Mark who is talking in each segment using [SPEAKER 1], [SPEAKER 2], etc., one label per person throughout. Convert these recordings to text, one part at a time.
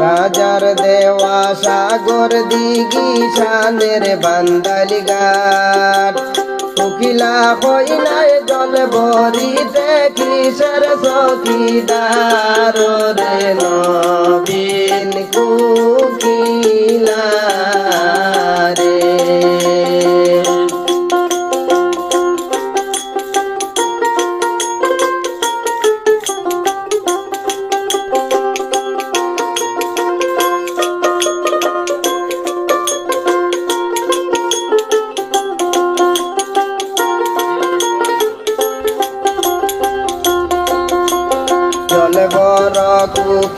[SPEAKER 1] রাজার দেওয়া সাগর দিঘি শানের বান্দালি ঘাট। কুকিলা কইনায় জল বরিতে কিসের সখিদার রে নবীন কুকিলা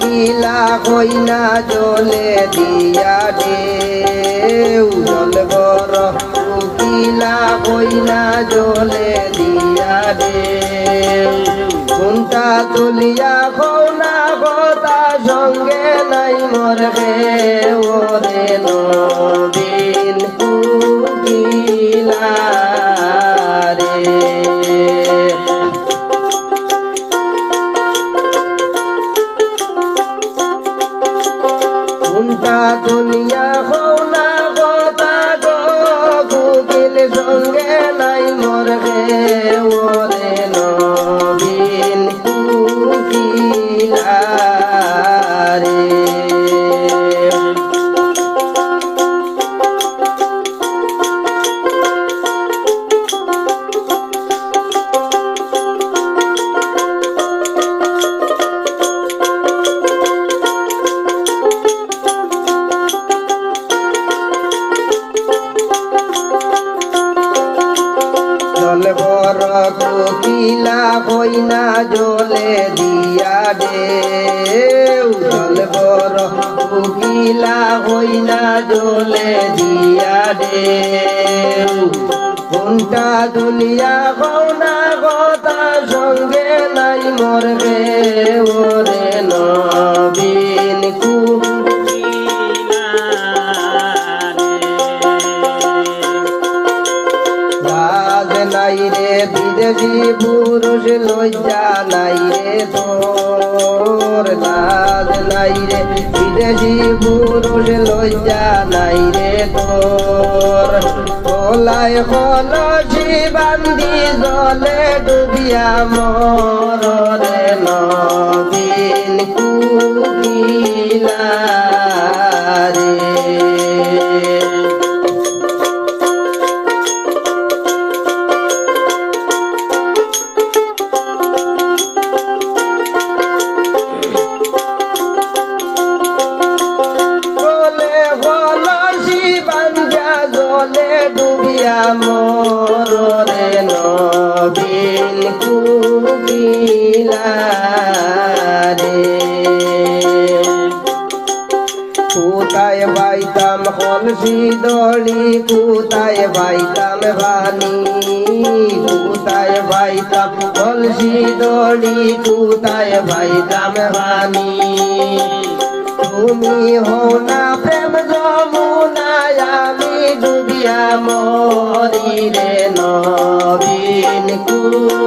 [SPEAKER 1] কুকিলা কইনা জলে দিয়া ঢেউ, জল বর কিলা কইনা জলে দিয়া দে কোনটা তুলিয়া কৌনা কথা, সঙ্গে নাই মরবে ওরে দুনিয়া কইনা জলে দিয়া ঢেউ জল উকিলা হই না জলে দিয়া ঢেউ কোনটা দুনিয়া কৌনা কথা সঙ্গে নাই মরবে ওরে। বিদেশি পুরুষ লজ্জা নাই রে তোর লাজ নাই রে। বিদেশি পুরুষ লজ্জা নাই রে তোর। তোলায় কলসি বান্ধি জলে ডুবিয়া মর নবীন কোথায় বাইতাম কলসি দড়ি কোথায় বাইতাম ভানি কোথায় বাইতাম কলসি দড়ি কোথায় বাইতাম ভানি তুমি হো না প্রেম যমুনায়, আমি ডুবিয়া মরি রে নবীন কুকিলা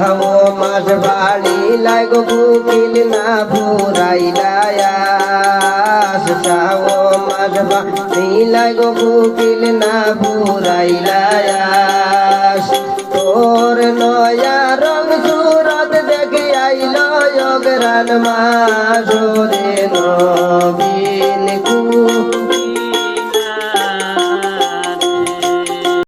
[SPEAKER 1] শাহ মাস বাড়ি লাগো বুকিল না ফুরাইলায়াস শাহ মাস বাড়ি লাগো বুকিল না ফুরাইলায়াস তোর নয়া রং সুরত দেখি আইল অগরান মাস